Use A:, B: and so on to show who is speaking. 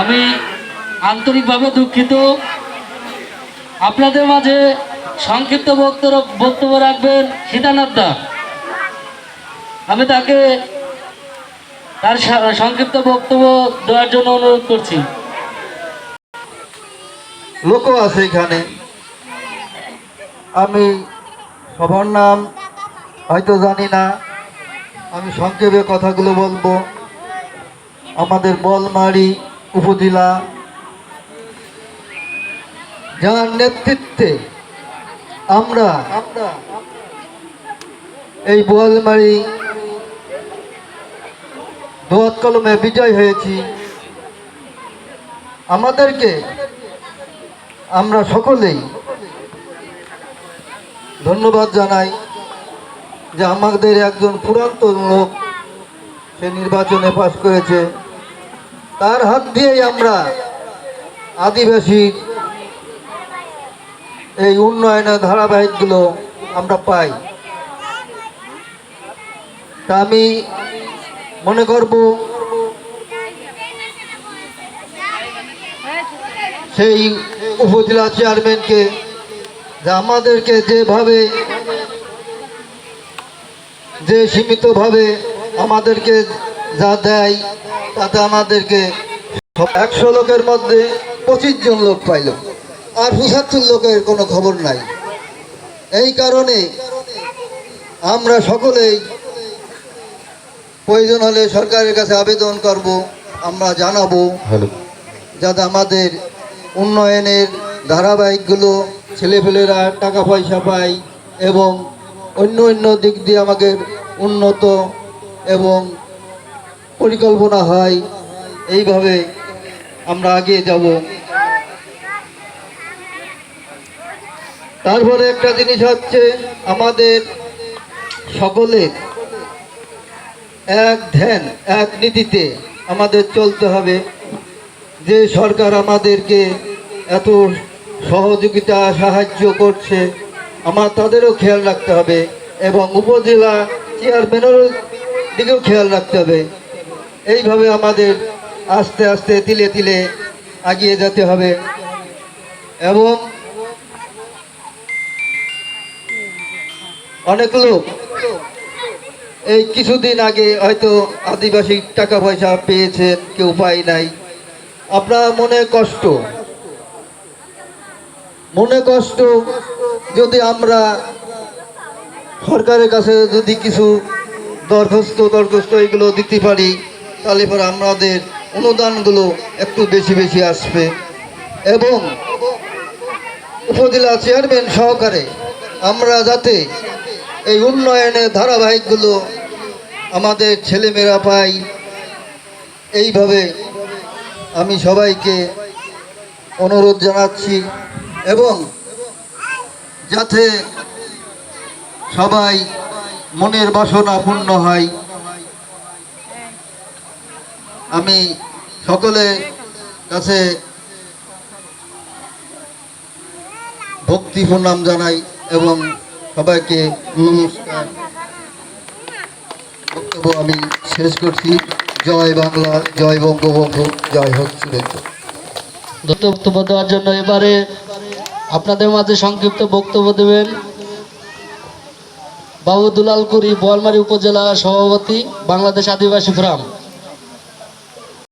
A: আমি আন্তরিকভাবে দুঃখিত। আপনাদের মাঝে সংক্ষিপ্ত বক্তব্য বক্তব্য রাখবেন সীতানাথ দা আমি তাকে তার সংক্ষিপ্ত বক্তব্য দেওয়ার জন্য অনুরোধ করছি।
B: লোকও আছে এখানে। আমি সবার নাম হয়তো জানি না। আমি সংক্ষেপে কথাগুলো বলব। আমাদের বলমারি উপজেলা যার নেতৃত্বে আমরা এই বোয়ালমারি দোয়াত কলমে বিজয় হয়েছি। আমাদেরকে আমরা সকলেই ধন্যবাদ জানাই যে আমাদের একজন পুরাতন লোক সে নির্বাচনে পাশ করেছে। তার হাত দিয়েই আমরা আদিবাসীর এই উন্নয়নের ধারাবাহিকগুলো আমরা পাই। তা আমি মনে করব, সেই উপজেলা চেয়ারম্যানকে যে আমাদেরকে যেভাবে, যে সীমিতভাবে আমাদেরকে যা দেয় তাতে আমাদেরকে একশো লোকের মধ্যে পঁচিশ জন লোক পাইল। আর পঁচাত্তর লোকের কোনো খবর নাই। এই কারণে আমরা সকলেই প্রয়োজন হলে সরকারের কাছে আবেদন করব আমরা জানাব যাতে আমাদের উন্নয়নের ধারাবাহিকগুলো ছেলেপেলেরা টাকা পয়সা পায় এবং অন্য অন্য দিক দিয়ে আমাদের উন্নত এবং পরিকল্পনা হয়, এইভাবে আমরা এগিয়ে যাব। তারপরে একটা জিনিস হচ্ছে আমাদের সকলের এক ধ্যান, এক নীতিতে আমাদের চলতে হবে। যে সরকার আমাদেরকে এত সহযোগিতা, সাহায্য করছে, আমার তাদেরও খেয়াল রাখতে হবে এবং উপজেলা চেয়ারম্যানের দিকেও খেয়াল রাখতে হবে। এইভাবে আমাদের আস্তে আস্তে তিলে তিলে এগিয়ে যেতে হবে। এবং অনেক লোক এই কিছুদিন আগে হয়তো আদিবাসী টাকা পয়সা পেয়েছেন, কেউ পায় নাই। আপনার মনে কষ্ট মনে কষ্ট যদি আমরা সরকারের কাছে যদি কিছু দরখাস্ত দরখাস্ত এগুলো দিতে পারি তাহলে পরে আমাদের অনুদানগুলো একটু বেশি বেশি আসবে। এবং উপজেলা চেয়ারম্যান সহকারে আমরা যাতে এই উন্নয়নের ধারাবাহিকগুলো আমাদের ছেলেমেয়েরা পাই এইভাবে আমি সবাইকে অনুরোধ জানাচ্ছি এবং যাতে সবাই মনের বাসনা পূর্ণ হয়। আমি সকলে কাছে ভক্তি প্রণাম জানাই এবং সবাইকে নমস্কার। বক্তব্য আমি শেষ করছি। জয় বাংলা, জয় বঙ্গবন্ধু, জয় হোক
A: দত্ত বক্তব্য দেওয়ার জন্য এবারে আপনাদের মাঝে সংক্ষিপ্ত বক্তব্য দেবেন বাবু দুলালকুড়ি বোয়ালমারী উপজেলা সভাপতি, বাংলাদেশ আদিবাসী ফোরাম।